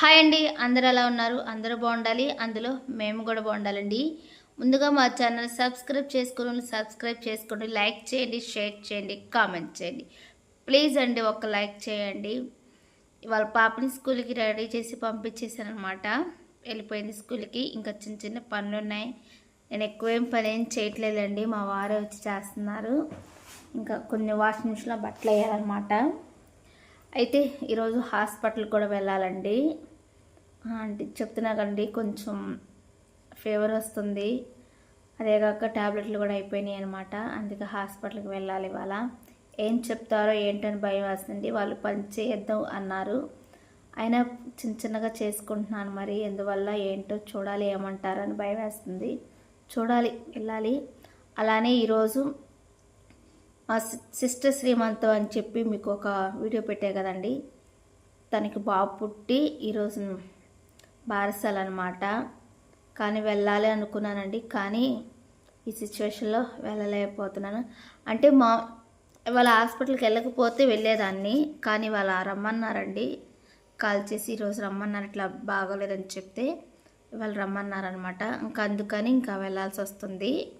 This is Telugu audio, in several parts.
హాయ్ అండి అందరూ ఎలా ఉన్నారు? అందరూ బాగుండాలి. అందులో మేము కూడా బాగుండాలండి. ముందుగా మా ఛానల్ సబ్స్క్రైబ్ చేసుకుని సబ్స్క్రైబ్ చేసుకోండి లైక్ చేయండి షేర్ చేయండి కామెంట్ చేయండి. ప్లీజ్ అండి ఒక లైక్ చేయండి. వాళ్ళ పాపని స్కూల్కి రెడీ చేసి పంపించేసాను అనమాట వెళ్ళిపోయింది స్కూల్కి. ఇంకా చిన్న చిన్న పనులు ఉన్నాయి నేను ఎక్కువేం పని ఏం చేయట్లేదండి. మా వారే వచ్చి చేస్తున్నారు. ఇంకా కొన్ని వాషింగ్ మిషన్లో బట్టలు వేయాలన్నమాట. అయితే ఈరోజు హాస్పిటల్ కూడా వెళ్ళాలండి. అంటే చెప్తున్నా కండి కొంచెం ఫీవర్ వస్తుంది. అదేగాక ట్యాబ్లెట్లు కూడా అయిపోయినాయి అనమాట అందుకే హాస్పిటల్కి వెళ్ళాలి ఇవాళ. ఏం చెప్తారో ఏంటని భయం వేస్తుంది. వాళ్ళు పని చేయొద్దాం అన్నారు. అయినా చిన్న చిన్నగా చేసుకుంటున్నాను మరి. ఎందువల్ల ఏంటో చూడాలి ఏమంటారని భయం వేస్తుంది. చూడాలి వెళ్ళాలి. అలానే ఈరోజు మా సి- సిస్టర్ శ్రీమంతం అని చెప్పి మీకు ఒక వీడియో పెట్టే కదండి. తనకి బాబు పుట్టి ఈరోజు బారసాలన్నమాట కానీ వెళ్ళాలి అనుకున్నానండి. కానీ ఈ సిచ్యువేషన్లో వెళ్ళలేకపోతున్నాను. అంటే మా వాళ్ళ హాస్పిటల్కి వెళ్ళకపోతే వెళ్ళేదాన్ని. కానీ వాళ్ళ రమ్మన్నారండి. కాల్ చేసి ఈరోజు రమ్మన్నారు. ఇట్లా బాగోలేదని చెప్తే వాళ్ళు రమ్మన్నారనమాట ఇంకా అందుకని ఇంకా వెళ్ళాల్సి వస్తుంది.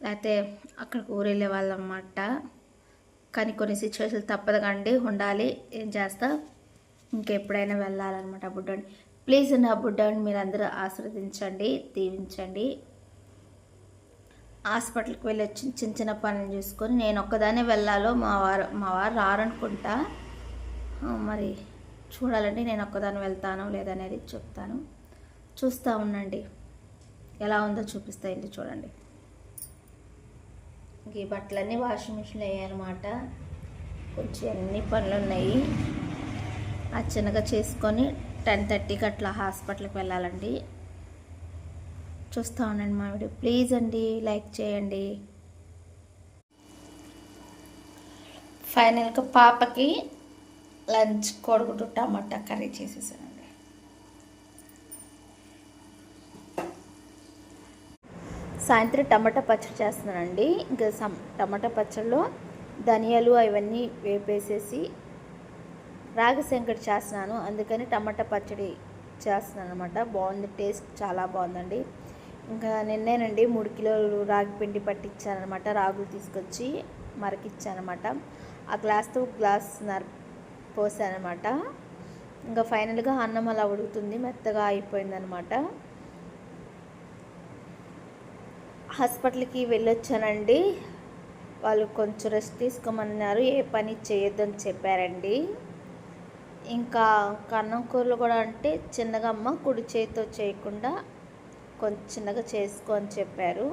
లేకపోతే అక్కడికి ఊరు వెళ్ళే అన్నమాట కానీ కొన్ని సిచ్యువేషన్లు తప్పదు కండి ఉండాలి. ఏం చేస్తా? ఇంకెప్పుడైనా వెళ్ళాలన్నమాట ఆ బుడ్డని ప్లీజ్ నా బుడ్డని మీరు అందరూ ఆస్వాదించండి దీవించండి. హాస్పిటల్కి వెళ్ళి వచ్చి చిన్న చిన్న పనులు చూసుకొని నేను ఒక్కదానే వెళ్ళాలో మా వారు మా వారు రారనుకుంటా. మరి చూడాలండి. నేను ఒక్కదాన్ని వెళ్తాను లేదనేది చెప్తాను. చూస్తూ ఉండండి. ఎలా ఉందో చూపిస్తాయండి చూడండి. ఈ బట్టలన్నీ వాషింగ్ మిషన్లో వేయాలన్నమాట. కొంచెం అన్ని పనులు ఉన్నాయి. అచ్చనగా చేసుకొని టెన్ థర్టీకి అట్లా హాస్పిటల్కి వెళ్ళాలండి. చూస్తూ ఉండండి మా వీడియో. ప్లీజ్ అండి లైక్ చేయండి. ఫైనల్గా పాపకి లంచ్ కోడిగుడ్డు టమాటా కర్రీ చేసేసాను. సాయంత్రం టమాటా పచ్చడి చేస్తున్నానండి. ఇంకా సమ్ టమాటా పచ్చడిలో ధనియాలు అవన్నీ వేపేసేసి రాగి సంకటి చేస్తున్నాను. అందుకని టమాటా పచ్చడి చేస్తున్నాను అనమాట బాగుంది టేస్ట్ చాలా బాగుందండి. ఇంకా నిన్నేనండి మూడు కిలోలు రాగి పిండి పట్టించానమాట రాగులు తీసుకొచ్చి మరకిచ్చానమాట ఆ గ్లాస్తో గ్లాస్ నర పోసానమాట ఇంకా ఫైనల్గా అన్నం అలా ఉడుకుతుంది మెత్తగా అయిపోయిందనమాట హాస్పిటల్కి వెళ్ళొచ్చానండి. వాళ్ళు కొంచెం రెస్ట్ తీసుకోమన్నారు. ఏ పని చేయొద్దని చెప్పారండి. ఇంకా కన్నం కూరలు కూడా అంటే చిన్నగా అమ్మ కుడి చేతితో చేయకుండా కొంచెం చిన్నగా చేసుకో అని చెప్పారు.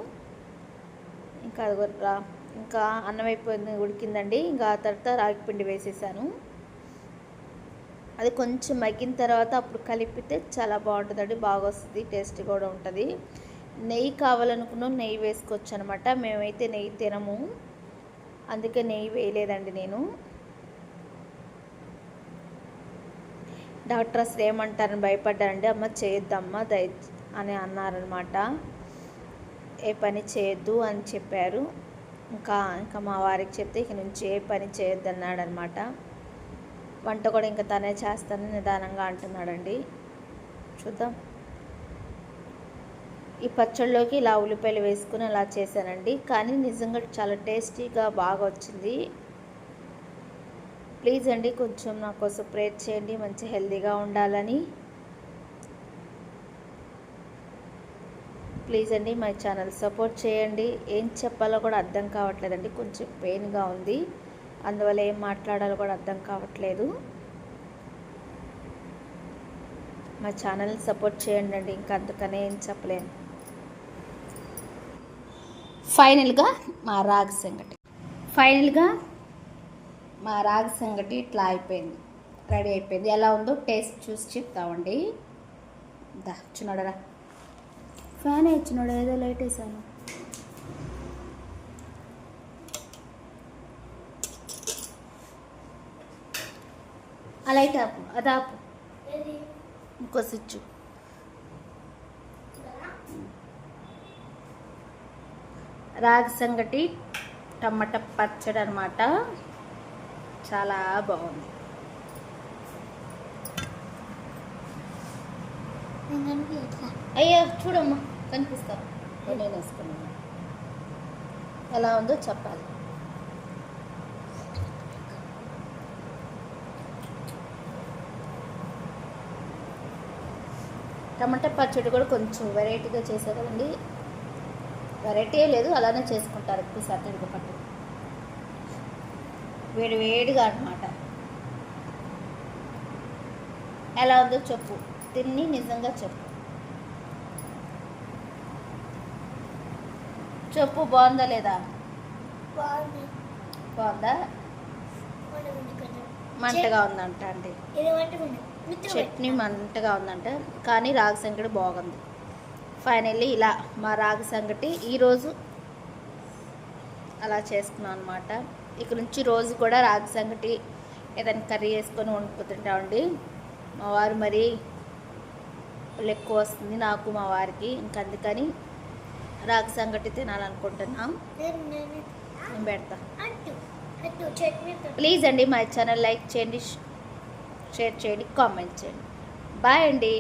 ఇంకా అది కూడా రా ఇంకా అన్నం అయిపోయింది ఉడికిందండి. ఇంకా ఆ తర్వాత రాగి పిండి వేసేసాను. అది కొంచెం మగ్గిన తర్వాత అప్పుడు కలిపితే చాలా బాగుంటుందండి. బాగా వస్తుంది టేస్ట్ కూడా ఉంటుంది. నెయ్యి కావాలనుకున్నాం నెయ్యి వేసుకోవచ్చు అనమాట మేమైతే నెయ్యి తినము. అందుకే నెయ్యి వేయలేదండి నేను. డాక్టర్ అసలు ఏమంటారని భయపడ్డారండి అమ్మ చేయొద్దమ్మా దయ అని అన్నారనమాట. ఏ పని చేయొద్దు అని చెప్పారు. ఇంకా ఇంకా మా వారికి చెప్తే ఇక నుంచి ఏ పని చేయొద్దు అన్నాడనమాట వంట కూడా ఇంకా తనే చేస్తానని నిదానంగా అంటున్నాడండి. చూద్దాం. ఈ పచ్చళ్ళలోకి ఇలా ఉల్లిపాయలు వేసుకుని అలా చేశానండి. కానీ నిజంగా చాలా టేస్టీగా బాగా వచ్చింది. ప్లీజ్ అండి కొంచెం నా కోసం ప్రేర్ చేయండి మంచి హెల్తీగా ఉండాలని. ప్లీజ్ అండి మై ఛానల్ సపోర్ట్ చేయండి. ఏం చెప్పాలో కూడా అర్థం కావట్లేదండి కొంచెం పెయిన్గా ఉంది. అందువల్ల ఏం మాట్లాడాలో కూడా అర్థం కావట్లేదు. మా ఛానల్ని సపోర్ట్ చేయండి అండి ఇంకా అందుకనే ఏం చెప్పలేను. ఫైనల్గా మా రాగి సంగటి. ఫైనల్గా? మా రాగి సంగటి ఇట్లా అయిపోయింది. రెడీ అయిపోయింది. ఎలా ఉందో టేస్ట్ చూసి చెప్తామండి. దా చిన్నడరా ఫ్యాన్ ఇచ్చినాడు ఏదో లైట్ వేసాను. ఆ లైట్ ఆపు అది ఆపు. ఇంకో స్విచ్. రాగి సంగటి టమాటా పచ్చడి అనమాట చాలా బాగుంది. అయ్యా అయ్యో చూడమ్మా కనిపిస్తాను నేను వేసుకున్నాను? ఎలా ఉందో చెప్పాలి. టమాటా పచ్చడి కూడా కొంచెం వెరైటీగా చేసే కదండి. వెరైటీ లేదు అలానే చేసుకుంటారు ఎక్కువ శాతం పట్టు వేడి వేడిగా అన్నమాట. ఎలా ఉందో చెప్పు. తిని నిజంగా చెప్పు. చెప్పు బాగుందా లేదా? బాగుంది. మంటగా ఉందంట అండి. చట్నీ మంటగా ఉందంట కానీ రాగి బాగుంది. ఫైనల్లీ ఇలా మా రాగి సంగటి ఈరోజు అలా చేసుకున్నాం అనమాట ఇక్కడ నుంచి రోజు కూడా రాగి సంగటి ఏదైనా కర్రీ వేసుకొని వండుకుతుంటామండి మా వారు మరి లెక్క ఎక్కువ వస్తుంది నాకు మా వారికి. ఇంక అందుకని రాగి సంగటి తినాలనుకుంటున్నాం. నేను పెడతా. ప్లీజ్ అండి మా ఛానల్ లైక్ చేయండి షేర్ చేయండి కామెంట్ చేయండి. బాయ్ అండి.